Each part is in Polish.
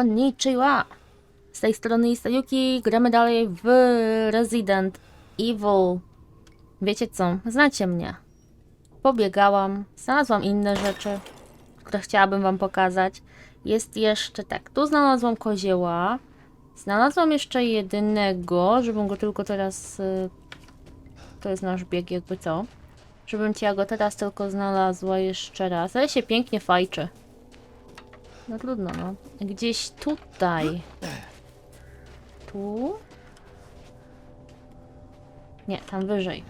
Konnichiwa! Z tej strony jest Yuki, gramy dalej w Resident Evil. Wiecie co, znacie mnie. Pobiegałam, znalazłam inne rzeczy, które chciałabym wam pokazać. Jest jeszcze tak, tu znalazłam kozieła, znalazłam jeszcze jedynego, żebym go tylko teraz... y, To jest nasz bieg jakby co. Żebym cię go teraz tylko znalazła jeszcze raz, ale się pięknie fajczy. No trudno, no. Gdzieś tutaj. Tu? Nie, tam wyżej.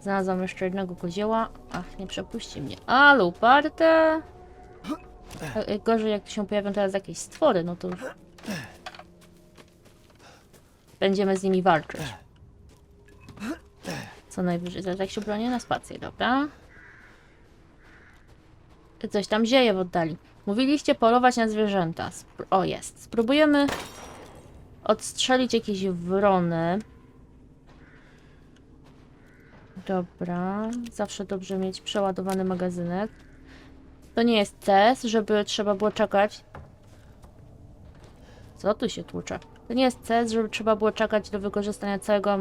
Znalazłam jeszcze jednego kozioła. Ach, nie przepuści mnie. A, luparte! E, e, Gorzej, jak się pojawią teraz jakieś stwory, no to... Będziemy z nimi walczyć. Co najwyżej. Jak się bronię na spację, dobra? Coś tam zieje w oddali. Mówiliście polować na zwierzęta. O, jest. Spróbujemy odstrzelić jakieś wrony. Dobra. Zawsze dobrze mieć przeładowany magazynek. To nie jest test, żeby trzeba było czekać. Co tu się tłucze? To nie jest test, żeby trzeba było czekać do wykorzystania całego,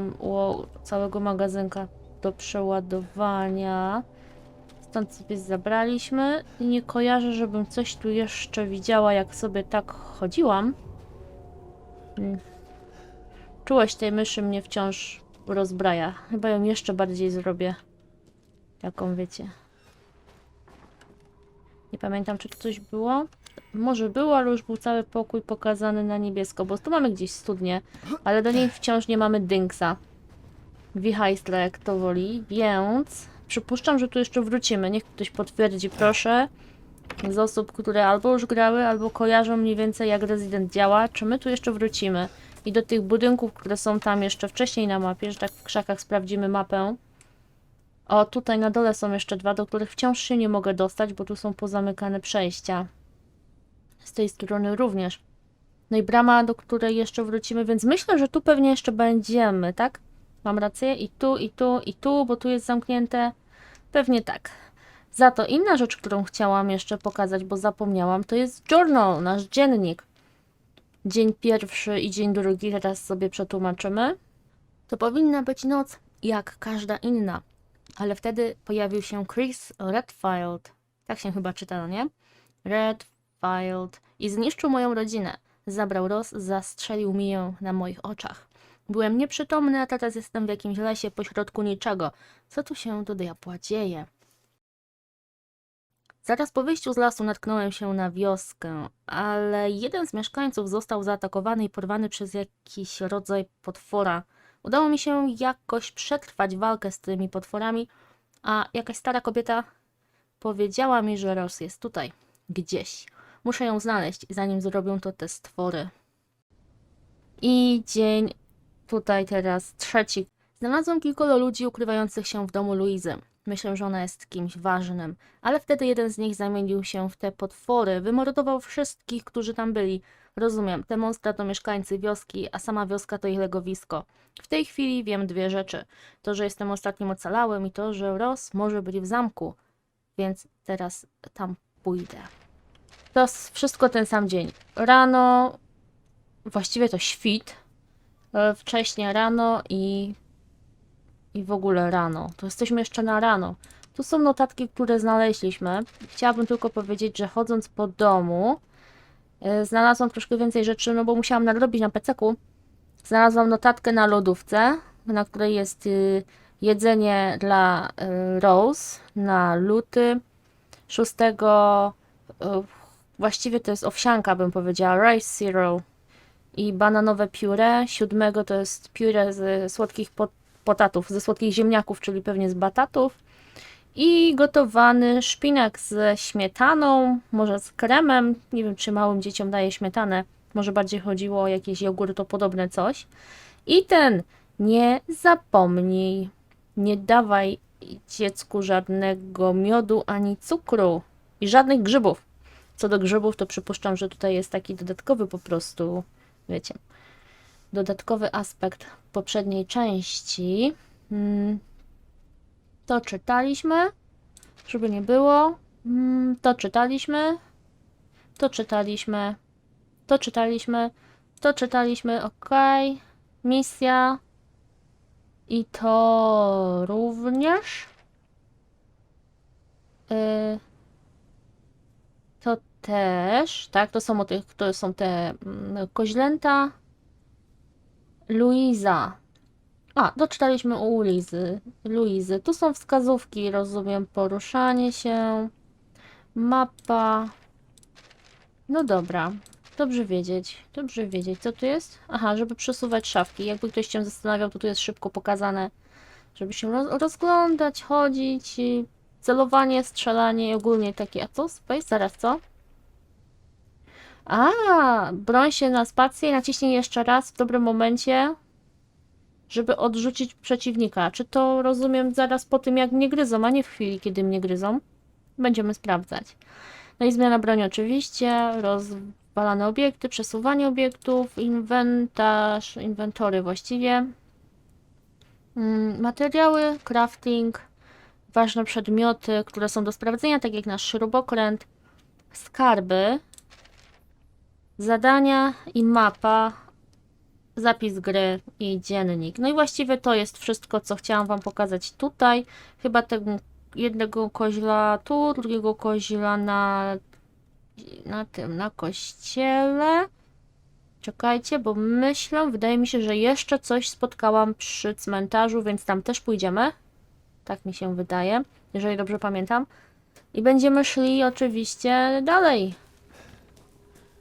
całego magazynka do przeładowania. Stąd sobie zabraliśmy nie kojarzę, żebym coś tu jeszcze widziała, jak sobie tak chodziłam. Hmm. Czułość tej myszy mnie wciąż rozbraja. Chyba ją jeszcze bardziej zrobię. Jaką wiecie. Nie pamiętam, czy tu coś było. Może było, ale już był cały pokój pokazany na niebiesko, bo tu mamy gdzieś studnię, ale do niej wciąż nie mamy dynksa. Wichajstra, jak to woli, więc przypuszczam, że tu jeszcze wrócimy. Niech ktoś potwierdzi, proszę. Z osób, które albo już grały, albo kojarzą mniej więcej jak Resident działa, czy my tu jeszcze wrócimy. I do tych budynków, które są tam jeszcze wcześniej na mapie, że tak w krzakach sprawdzimy mapę. O, tutaj na dole są jeszcze dwa, do których wciąż się nie mogę dostać, bo tu są pozamykane przejścia. Z tej strony również. No i brama, do której jeszcze wrócimy, więc myślę, że tu pewnie jeszcze będziemy, tak? Mam rację? I tu, i tu, i tu, bo tu jest zamknięte. Pewnie tak. Za to inna rzecz, którą chciałam jeszcze pokazać, bo zapomniałam, to jest journal, nasz dziennik. Dzień pierwszy i dzień drugi, teraz sobie przetłumaczymy. To powinna być noc jak każda inna, ale wtedy pojawił się Chris Redfield. Tak się chyba czyta, no nie? Redfield. I zniszczył moją rodzinę. Zabrał Roz, zastrzelił mi ją na moich oczach. Byłem nieprzytomny, a teraz jestem w jakimś lesie pośrodku niczego. Co tu się do diabła dzieje? Zaraz po wyjściu z lasu natknąłem się na wioskę, ale jeden z mieszkańców został zaatakowany i porwany przez jakiś rodzaj potwora. Udało mi się jakoś przetrwać walkę z tymi potworami, a jakaś stara kobieta powiedziała mi, że Ros jest tutaj, gdzieś. Muszę ją znaleźć, zanim zrobią to te stwory. I dzień tutaj teraz trzeci. Znalazłem kilku ludzi ukrywających się w domu Luizy. Myślę, że ona jest kimś ważnym, ale wtedy jeden z nich zamienił się w te potwory, wymordował wszystkich, którzy tam byli. Rozumiem, te monstra to mieszkańcy wioski, a sama wioska to ich legowisko. W tej chwili wiem dwie rzeczy. To, że jestem ostatnim ocalałym i to, że Ross może być w zamku. Więc teraz tam pójdę. To wszystko ten sam dzień. Rano, właściwie to świt, wcześnie rano i i w ogóle rano. To jesteśmy jeszcze na rano. Tu są notatki, które znaleźliśmy. Chciałabym tylko powiedzieć, że chodząc po domu, e, znalazłam troszkę więcej rzeczy, no bo musiałam nadrobić na peceku. Znalazłam notatkę na lodówce, na której jest y, jedzenie dla y, Rose na luty. 6 y, właściwie to jest owsianka, bym powiedziała, rice cereal i bananowe pióre. 7 to jest pióre z słodkich pot potatów, ze słodkich ziemniaków, czyli pewnie z batatów. I gotowany szpinak ze śmietaną, może z kremem. Nie wiem, czy małym dzieciom daje śmietanę. Może bardziej chodziło o jakieś jogurtopodobne coś. I ten, nie zapomnij, nie dawaj dziecku żadnego miodu ani cukru i żadnych grzybów. Co do grzybów, to przypuszczam, że tutaj jest taki dodatkowy po prostu, wiecie, dodatkowy aspekt poprzedniej części. Mm, To czytaliśmy, żeby nie było. Mm, To czytaliśmy. To czytaliśmy. To czytaliśmy. To czytaliśmy. Okej. Misja. I to również. Y, też, tak? To są tych, to są te mm, koźlęta. Luiza. A, doczytaliśmy u Luizy. Luizy. Tu są wskazówki, rozumiem, poruszanie się, mapa. No dobra, dobrze wiedzieć, dobrze wiedzieć. Co tu jest? Aha, żeby przesuwać szafki. Jakby ktoś się zastanawiał, to tu jest szybko pokazane, żeby się roz rozglądać, chodzić, celowanie, strzelanie i ogólnie takie. A co? Space? Zaraz, co? A, broń się na spację i naciśnij jeszcze raz w dobrym momencie, żeby odrzucić przeciwnika. Czy to rozumiem zaraz po tym, jak mnie gryzą, a nie w chwili, kiedy mnie gryzą? Będziemy sprawdzać. No i zmiana broni oczywiście, rozwalane obiekty, przesuwanie obiektów, inwentarz, inwentory właściwie. Mm, Materiały, crafting, ważne przedmioty, które są do sprawdzenia, tak jak nasz śrubokręt, skarby, zadania i mapa, zapis gry i dziennik. No i właściwie to jest wszystko, co chciałam Wam pokazać tutaj. Chyba tego jednego koźla tu, drugiego koźla na, na tym, na kościele. Czekajcie, bo myślę, wydaje mi się, że jeszcze coś spotkałam przy cmentarzu, więc tam też pójdziemy. Tak mi się wydaje, jeżeli dobrze pamiętam. I będziemy szli oczywiście dalej.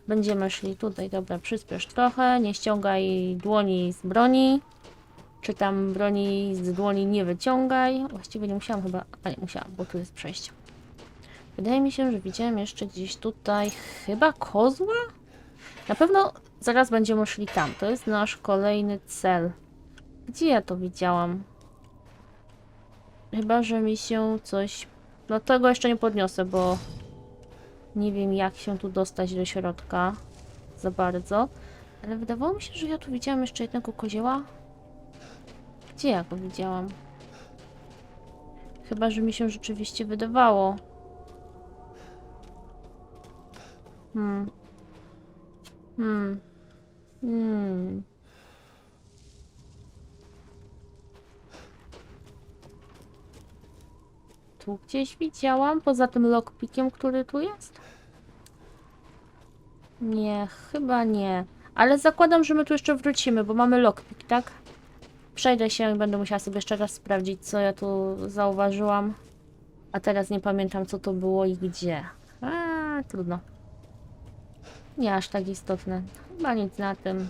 Będziemy szli tutaj, dobra, przyspiesz trochę, nie ściągaj dłoni z broni. Czy tam broni z dłoni nie wyciągaj. Właściwie nie musiałam chyba, a nie musiałam, bo tu jest przejście. Wydaje mi się, że widziałem jeszcze gdzieś tutaj chyba kozła? Na pewno zaraz będziemy szli tam. To jest nasz kolejny cel. Gdzie ja to widziałam? Chyba, że mi się coś... No tego jeszcze nie podniosę, bo nie wiem jak się tu dostać do środka za bardzo. Ale wydawało mi się, że ja tu widziałam jeszcze jednego kozioła. Gdzie ja go widziałam? Chyba, że mi się rzeczywiście wydawało. Hmm. Hmm. Hmm. Tu gdzieś widziałam, poza tym lockpickiem, który tu jest? Nie, chyba nie. Ale zakładam, że my tu jeszcze wrócimy, bo mamy lockpick, tak? Przejdę się i będę musiała sobie jeszcze raz sprawdzić, co ja tu zauważyłam. A teraz nie pamiętam, co to było i gdzie. A, trudno. Nie aż tak istotne. Chyba nic na tym.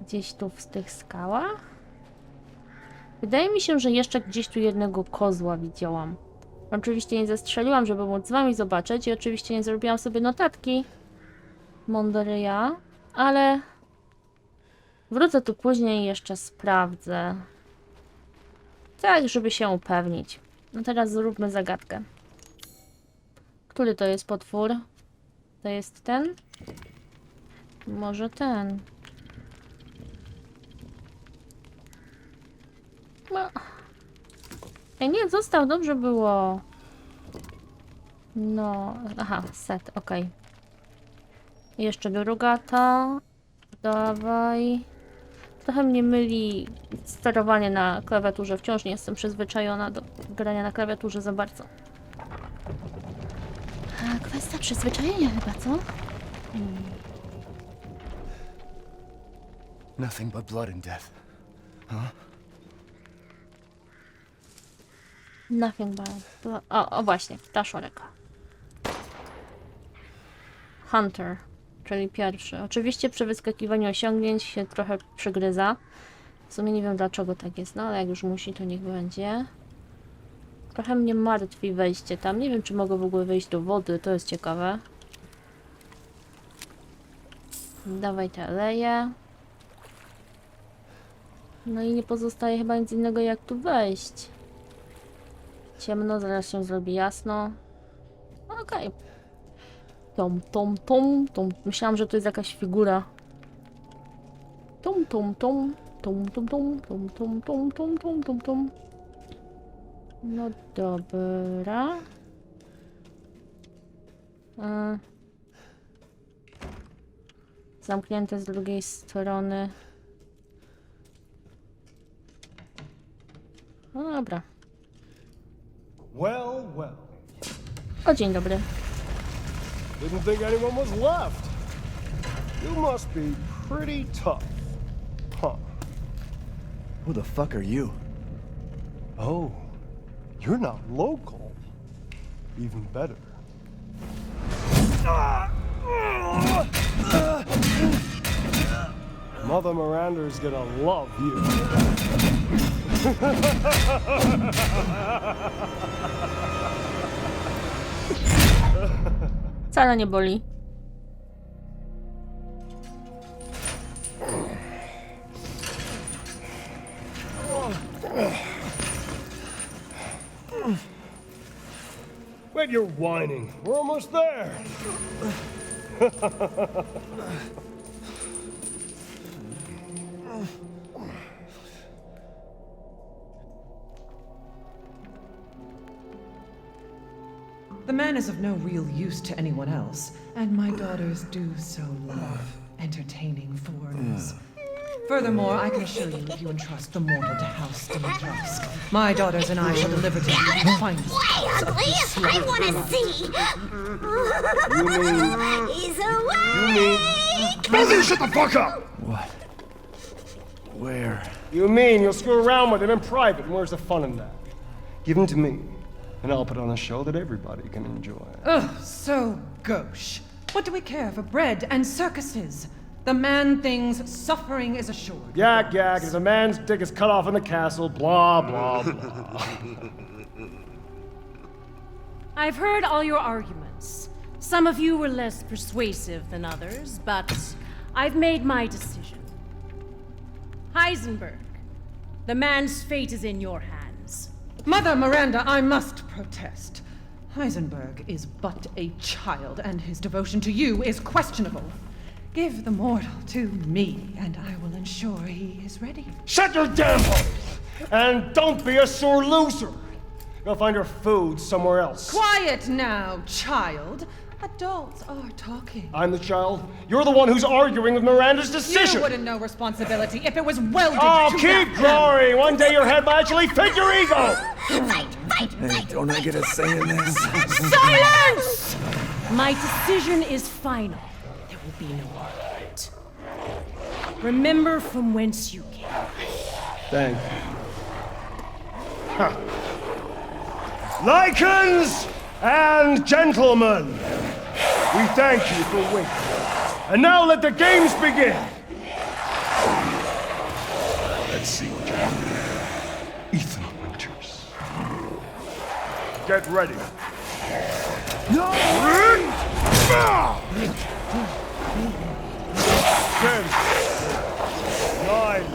Gdzieś tu w tych skałach? Wydaje mi się, że jeszcze gdzieś tu jednego kozła widziałam. Oczywiście nie zestrzeliłam, żeby móc z wami zobaczyć i oczywiście nie zrobiłam sobie notatki. Ja, ale wrócę tu później i jeszcze sprawdzę. Tak, żeby się upewnić. No teraz zróbmy zagadkę. Który to jest potwór? To jest ten? Może ten. No. Ej, nie, został, dobrze było. No, aha, set, okej. Jeszcze druga ta. Dawaj. Trochę mnie myli sterowanie na klawiaturze. Wciąż nie jestem przyzwyczajona do grania na klawiaturze za bardzo. A, kwestia przyzwyczajenia chyba, co? Nothing but blood and death. Nothing but... O, o właśnie, ta szoreka. Hunter, czyli pierwszy. Oczywiście przy wyskakiwaniu osiągnięć się trochę przygryza. W sumie nie wiem dlaczego tak jest, no ale jak już musi, to niech będzie. Trochę mnie martwi wejście tam. Nie wiem, czy mogę w ogóle wejść do wody, to jest ciekawe. Dawaj te aleje. No i nie pozostaje chyba nic innego jak tu wejść. Ciemno, zaraz się zrobi jasno. Okej. Tom, tom, tom, tom. Myślałam, że to jest jakaś figura. Tom, tom, tom. Tom, tom, tom, tom, tom, tom, tom, tom, tom, tom. No dobra. E, Zamknięte z drugiej strony. No dobra. Well, well. O, dzień dobry. Didn't think anyone was left. You must be pretty tough. Huh. Who the fuck are you? Oh, you're not local. Even better. Mother Miranda's gonna love you. Wcale nie boli. Wait, you're whining. We're almost there. man is of no real use to anyone else, and my daughters do so love entertaining foreigners. Furthermore, I can assure you, if you entrust the mortal to House Dimitrovsk, my daughters and I shall deliver to you the finest Way ugly! I want to see! You mean. He's away! Brother, shut the fuck up! What? Where? You mean you'll screw around with him in private, and where's the fun in that? Give him to me, and I'll put on a show that everybody can enjoy. Ugh, so gauche. What do we care for bread and circuses? The man thinks suffering is assured. Yak, yak, if a man's dick is cut off in the castle, blah, blah, blah. I've heard all your arguments. Some of you were less persuasive than others, but I've made my decision. Heisenberg, the man's fate is in your hands. Mother Miranda, I must protest. Heisenberg is but a child, and his devotion to you is questionable. Give the mortal to me, and I will ensure he is ready. Shut your damn hole! And don't be a sore loser! Go find your food somewhere else. Quiet now, child. Adults are talking. I'm the child. You're the one who's arguing with Miranda's decision. You wouldn't know responsibility if it was welded Oh, to keep that glory! One day your head might actually fit your ego! Fight, fight, Hey, fight! don't I get a say in this? Silence! My decision is final. There will be no argument. Remember from whence you came. Thank you. Huh. Lycans and gentlemen, we thank you for waiting. And now let the games begin! Let's see what you're Ethan Winters. Get ready. Ten, nine,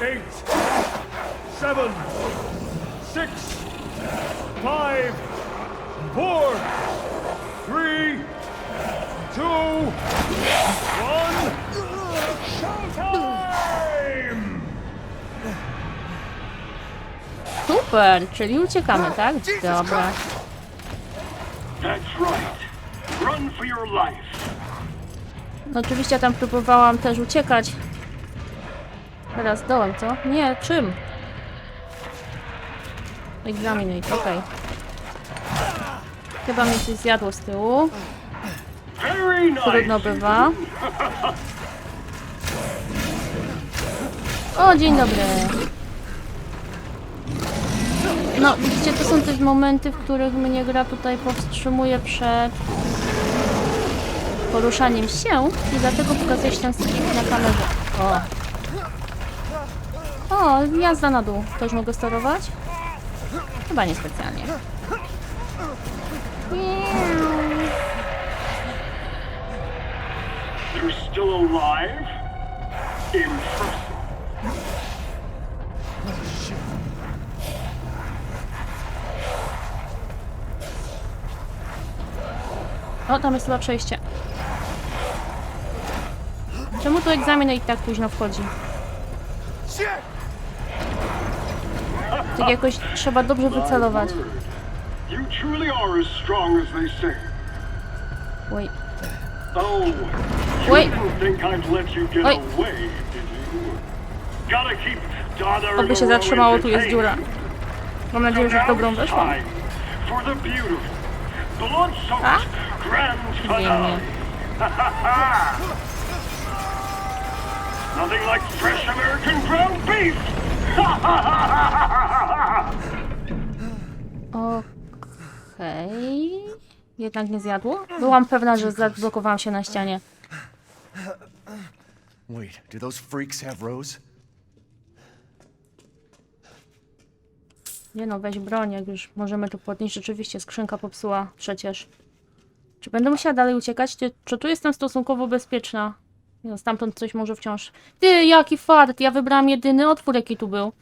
eight, seven, six, five, four, three, two, one. Showtime! Super, czyli uciekamy, tak? Dobra. That's right. Run for your life. No oczywiście tam próbowałam też uciekać. Teraz dołem, co? Nie, czym? Examinate, okej. Chyba mnie coś zjadło z tyłu. Trudno bywa. O, dzień dobry. No, widzicie, to są też momenty, w których mnie gra tutaj powstrzymuje przed poruszaniem się i dlatego pokazuje się ten skip na kamerze. O. O, jazda na dół. Też mogę sterować? Chyba niespecjalnie. You're still alive? Impressive. O, tam jest chyba przejście. Czemu tu egzamin i tak późno wchodzi? Tak jakoś trzeba dobrze wycelować. You truly are as strong as they say. Wait. Oh, you Wait. didn't think I'd let you get Wait. away, did you? Gotta keep Dada Oby się zatrzymało, tu jest dziura. Mam nadzieję, że w dobrą weszłam. For the beautiful, blood-soaked A? grand Nie, nie. finale. Nothing like fresh American ground beef. Okej. Jednak nie zjadło? Byłam pewna, że zablokowałam się na ścianie. Wait, do those freaks have Rose? Nie no, weź broń, jak już możemy tu podnieść. Rzeczywiście skrzynka popsuła przecież. Czy będę musiała dalej uciekać? Czy, czy tu jestem stosunkowo bezpieczna? Nie no, stamtąd coś może wciąż... Ty, jaki fart! Ja wybrałam jedyny otwór, jaki tu był.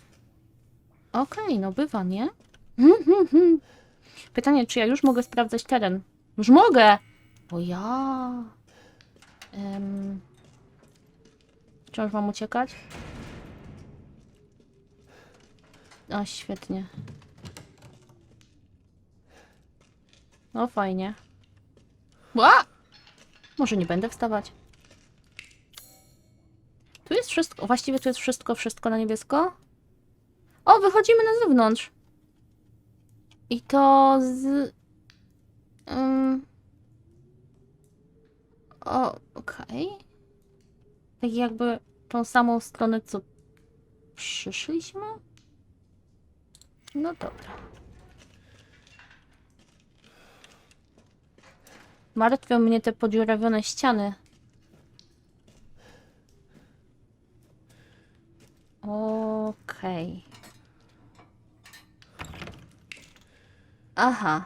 Okej, no bywa, nie? Pytanie, czy ja już mogę sprawdzać teren? Już mogę! Bo ja... Em... Wciąż mam uciekać? O, świetnie. No fajnie. Ła! Może nie będę wstawać. Tu jest wszystko. Właściwie tu jest wszystko, wszystko na niebiesko. O, wychodzimy na zewnątrz. I to z. Um... Okej. Tak jakby tą samą stronę, co przyszliśmy? No dobra. Martwią mnie te podziurawione ściany. Okej. Aha.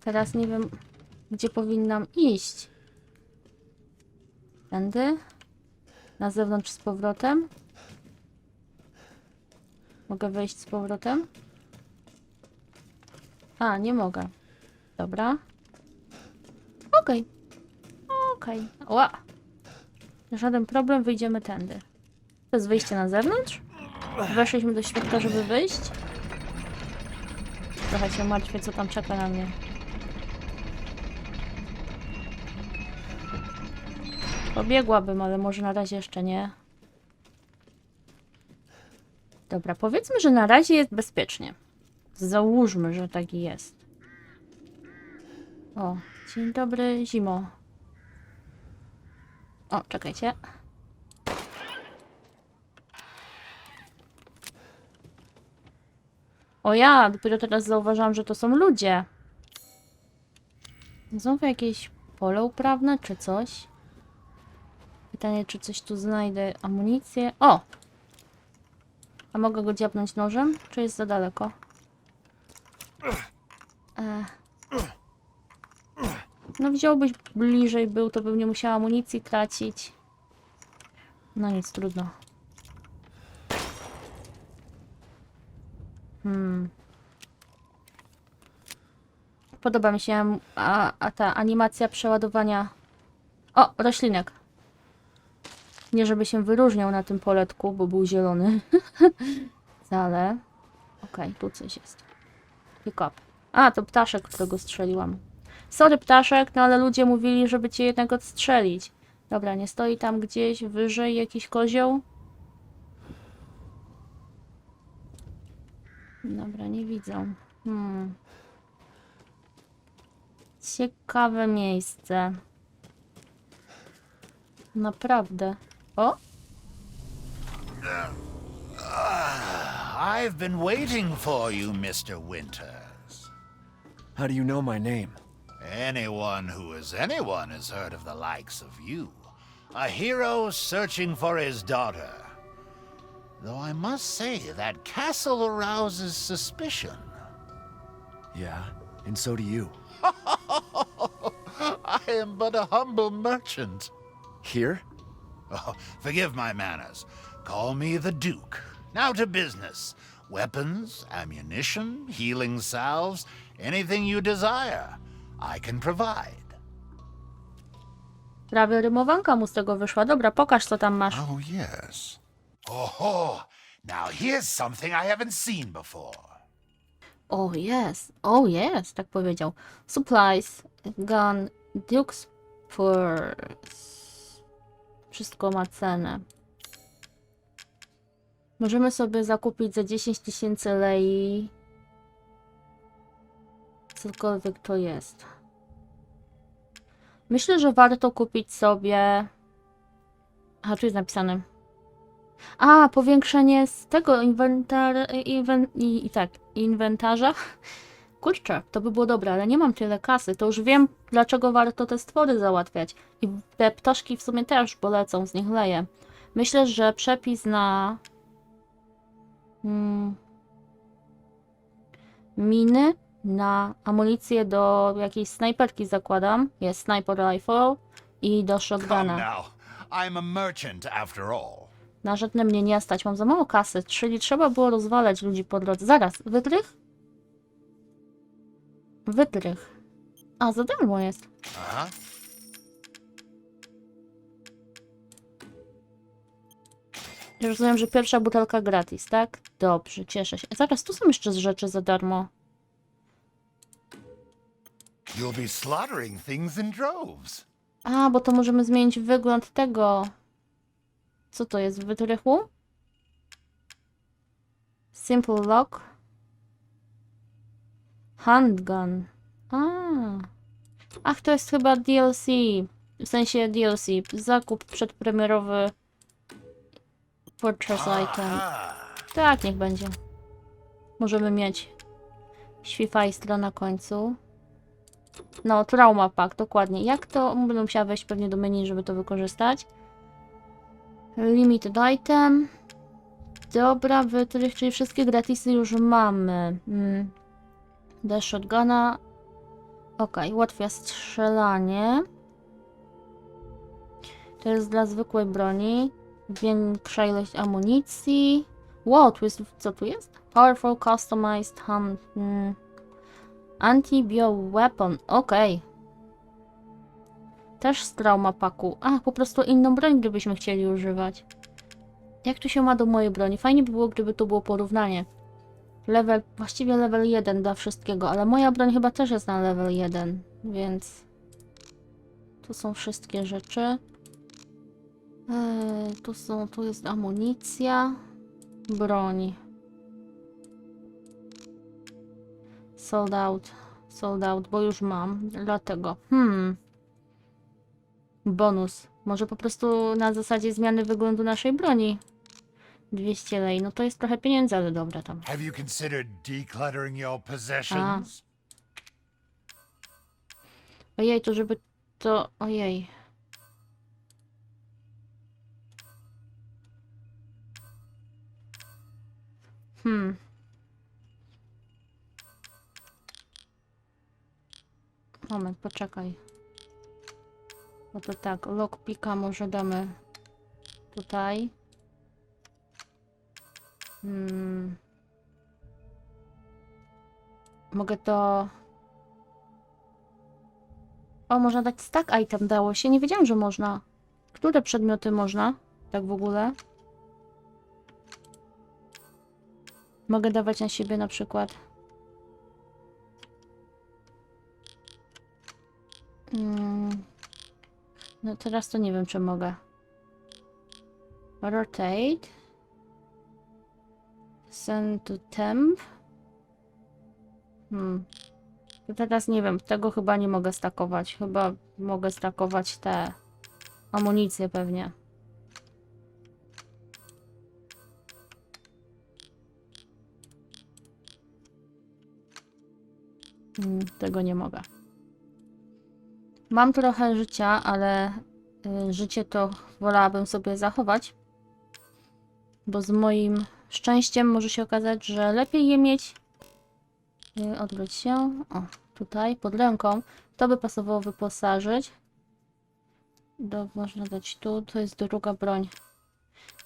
Teraz nie wiem, gdzie powinnam iść. Tędy? Na zewnątrz z powrotem? Mogę wejść z powrotem? A, nie mogę. Dobra. Okej. Okej. Ła. Żaden problem, wyjdziemy tędy. To jest wyjście na zewnątrz? Weszliśmy do środka, żeby wyjść? Trochę się martwię, co tam czeka na mnie. Pobiegłabym, ale może na razie jeszcze nie. Dobra, powiedzmy, że na razie jest bezpiecznie. Załóżmy, że tak jest. O, dzień dobry, zimo. O, czekajcie. O ja, dopiero teraz zauważyłam, że to są ludzie. Znowu jakieś pole uprawne, czy coś? Pytanie, czy coś tu znajdę. Amunicję. O! A mogę go dziabnąć nożem? Czy jest za daleko? E. No wziąłbyś bliżej był, to bym nie musiała amunicji tracić. No nic, trudno. Hmm. Podoba mi się a, a ta animacja przeładowania. O, roślinek. Nie żeby się wyróżniał na tym poletku, bo był zielony. Wcale. Okej, tu coś jest. Pick up. A, to ptaszek, którego strzeliłam. Sorry, ptaszek, no ale ludzie mówili, żeby cię jednak odstrzelić. Dobra, nie stoi tam gdzieś wyżej jakiś kozioł? Dobra, nie widzę. Hmm. Ciekawe miejsce. Naprawdę. O, I've been waiting for you, Mr. Winters. How do you know my name? Anyone who is anyone has heard of the likes of you. A hero searching for his daughter. Though I must say, that castle arouses suspicion. Yeah, and so do you. I am but a humble merchant. Here? Oh, forgive my manners. Call me the Duke. Now to business. Weapons, ammunition, healing salves, anything you desire, I can provide. prawie rymowanka mu z tego wyszła. Dobra, pokaż co tam masz. Oh, yes. Oho! Now here's something I haven't seen before. O jest, o jest, tak powiedział. Supplies, gun, Duke's Purse. Wszystko ma cenę. Możemy sobie zakupić za 10 tysięcy lei. Cokolwiek to jest. Myślę, że warto kupić sobie. A tu jest napisane. A, powiększenie z tego inwentar... Inwen... I, i tak, inwentarza. Kurczę, to by było dobre, ale nie mam tyle kasy. To już wiem, dlaczego warto te stwory załatwiać. I te ptaszki w sumie też, bo lecą, z nich leje. Myślę, że przepis na... Mm, miny, na amunicję do jakiejś snajperki zakładam. Jest sniper rifle i do shotguna. I'm a merchant after all. Na żadne mnie nie stać, mam za mało kasy, czyli trzeba było rozwalać ludzi po drodze. Zaraz, wytrych? Wytrych. A, za darmo jest. Uh-huh. Rozumiem, że pierwsza butelka gratis, tak? Dobrze, cieszę się. Zaraz, tu są jeszcze rzeczy za darmo. You'll be slaughtering things in droves. A, bo to możemy zmienić wygląd tego. Co to jest w wytrychu? Simple lock. Handgun. A. Ach, to jest chyba DLC. W sensie DLC. Zakup przedpremierowy. Purchase item. Tak, niech będzie. Możemy mieć świfajstra na końcu. No, trauma pack, dokładnie. Jak to? Będę musiała wejść pewnie do menu, żeby to wykorzystać. Limited item. Dobra, wytrych, czyli wszystkie gratisy już mamy. Mm. Dash shotguna. Ok, ułatwia strzelanie. To jest dla zwykłej broni. Większa ilość amunicji. Wow, tu jest, co tu jest? Powerful customized hand. Mm. Anti-bio-weapon, okej. Też z trauma paku. A, po prostu inną broń, gdybyśmy chcieli używać. Jak to się ma do mojej broni? Fajnie by było, gdyby to było porównanie. Level, właściwie level 1 dla wszystkiego, ale moja broń chyba też jest na level 1, więc... Tu są wszystkie rzeczy. Eee, tu są, tu jest amunicja. Broń. Sold out. Sold out, bo już mam. Dlatego. Hmm. Bonus. Może po prostu na zasadzie zmiany wyglądu naszej broni. 200 lei. No to jest trochę pieniędzy, ale dobra tam. Have you considered decluttering your possessions? Ojej, to żeby to... Ojej. Hmm. Moment, poczekaj. No to tak, lockpicka może damy tutaj. Hmm. Mogę to... O, można dać stack item, dało się. Nie wiedziałam, że można. Które przedmioty można? Tak w ogóle? Mogę dawać na siebie na przykład. Mm. No teraz to nie wiem, czy mogę. Rotate. Send to temp. Hmm. To teraz nie wiem, tego chyba nie mogę stakować. Chyba mogę stakować te amunicje pewnie. Mm, tego nie mogę. Mam trochę życia, ale y, życie to wolałabym sobie zachować. Bo z moim szczęściem może się okazać, że lepiej je mieć. Y, odwróć się. O, tutaj, pod ręką. To by pasowało wyposażyć. Do, można dać tu. To jest druga broń.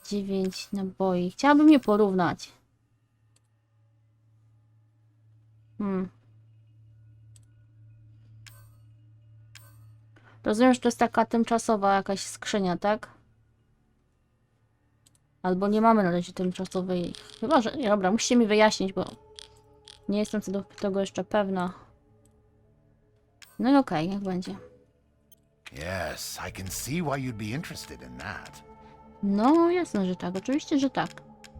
9 naboi. Chciałabym je porównać. Hmm. Rozumiem, że to jest taka tymczasowa jakaś skrzynia, tak? Albo nie mamy na razie tymczasowej. Chyba, że. Nie, dobra, musicie mi wyjaśnić, bo nie jestem co do tego jeszcze pewna. No i okej, jak będzie. Yes, I can see why you'd be interested in that. No, jasne, że tak. Oczywiście, że tak.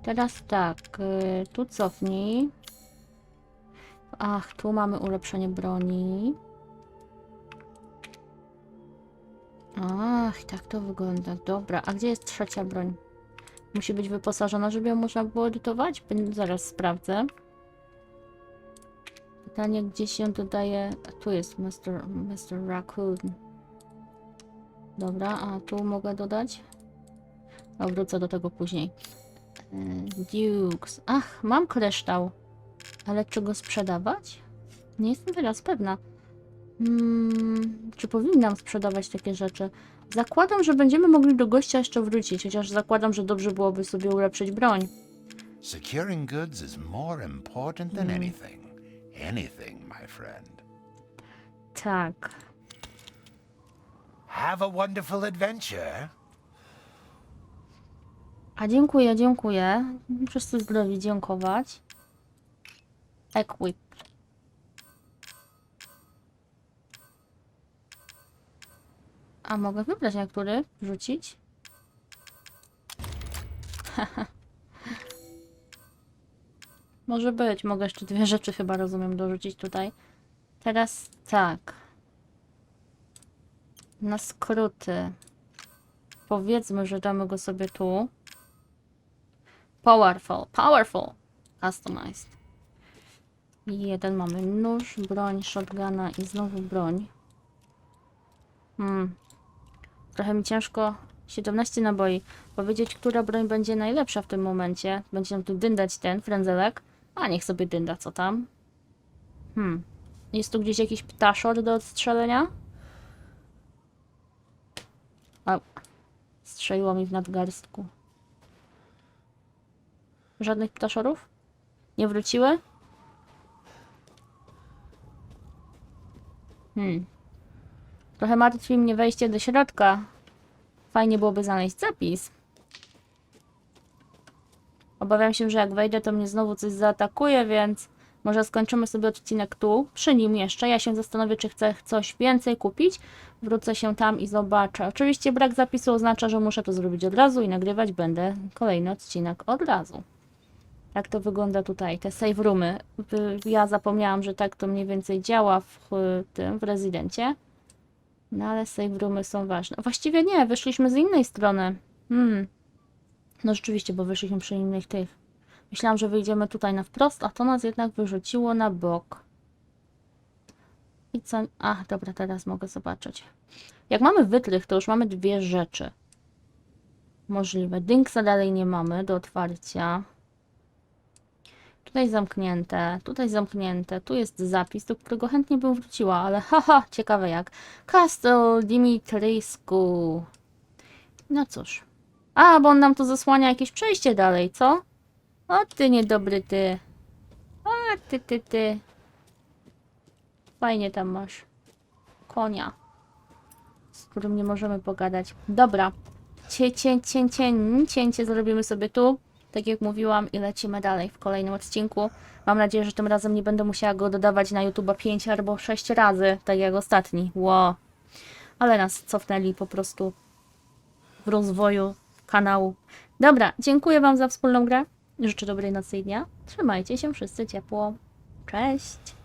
Teraz tak. y, tu cofnij. Ach, tu mamy ulepszenie broni. Ach, tak to wygląda. Dobra, a gdzie jest trzecia broń? Musi być wyposażona, żeby ją można było edytować? Zaraz sprawdzę. Pytanie, gdzie się dodaje... Tu jest Mr. Mr. Raccoon. Dobra, a tu mogę dodać? A wrócę do tego później. E, Dukes. Ach, mam kryształ. Ale czy go sprzedawać? Nie jestem teraz pewna. Hmm, czy powinnam sprzedawać takie rzeczy? Zakładam, że będziemy mogli do gościa jeszcze wrócić, chociaż zakładam, że dobrze byłoby sobie ulepszyć broń. Securing goods is more important than anything. Anything, my friend. Tak. Have a wonderful adventure. A dziękuję, dziękuję. Wszyscy zdrowi dziękować. Equip. A mogę wybrać na który rzucić? Może być. Mogę jeszcze dwie rzeczy chyba rozumiem dorzucić tutaj. Teraz tak. Na skróty. Powiedzmy, że damy go sobie tu. Powerful, powerful. Customized. I jeden mamy nóż, broń, shotguna i znowu broń. Hmm. Trochę mi ciężko. 17 naboi. Powiedzieć, która broń będzie najlepsza w tym momencie. Będzie nam tu dyndać ten frędzelek. A niech sobie dynda, co tam. Hmm. Jest tu gdzieś jakiś ptaszor do odstrzelenia? A, strzeliło mi w nadgarstku. Żadnych ptaszorów? Nie wróciły? Hmm. Trochę martwi mnie wejście do środka. Fajnie byłoby znaleźć zapis. Obawiam się, że jak wejdę, to mnie znowu coś zaatakuje, więc może skończymy sobie odcinek tu, przy nim jeszcze. Ja się zastanowię, czy chcę coś więcej kupić. Wrócę się tam i zobaczę. Oczywiście brak zapisu oznacza, że muszę to zrobić od razu i nagrywać będę kolejny odcinek od razu. Jak to wygląda tutaj, te save roomy. Ja zapomniałam, że tak to mniej więcej działa w tym, w rezydencie. No ale save roomy są ważne. Właściwie nie, wyszliśmy z innej strony. Hmm. No rzeczywiście, bo wyszliśmy przy innych tych. Myślałam, że wyjdziemy tutaj na wprost, a to nas jednak wyrzuciło na bok. I co? Ach, dobra, teraz mogę zobaczyć. Jak mamy wytrych, to już mamy dwie rzeczy. Możliwe. Dinksa dalej nie mamy do otwarcia. Tutaj zamknięte, tutaj zamknięte, tu jest zapis, do którego chętnie bym wróciła, ale haha, ciekawe jak. Castle Dimitrisku. No cóż. A, bo on nam tu zasłania jakieś przejście dalej, co? O ty niedobry ty. O ty, ty, ty. Fajnie tam masz. Konia. Z którym nie możemy pogadać. Dobra. Cie, cię, cię, cię, cięcie zrobimy sobie tu tak jak mówiłam, i lecimy dalej w kolejnym odcinku. Mam nadzieję, że tym razem nie będę musiała go dodawać na YouTube 5 albo 6 razy, tak jak ostatni. Ło. Ale nas cofnęli po prostu w rozwoju kanału. Dobra, dziękuję Wam za wspólną grę. Życzę dobrej nocy i dnia. Trzymajcie się wszyscy ciepło. Cześć!